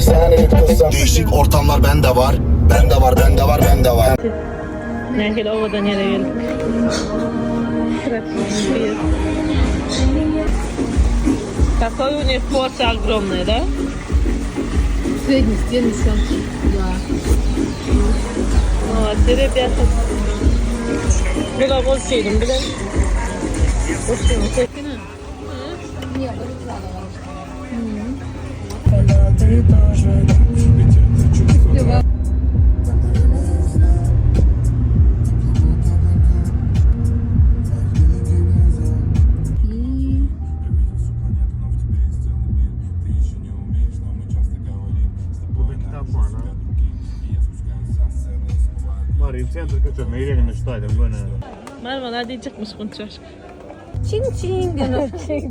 efsane kızım Değişik ortamlar bende var Bende var bende var bende var Nehir ovadan yere geldik. Красивые. Какой у них порция огромная, да? Средний, стены Да. Молодцы, ребята. Bila boş yedim bile. Boş yedim. Burada kitap var lan. Var ya, центр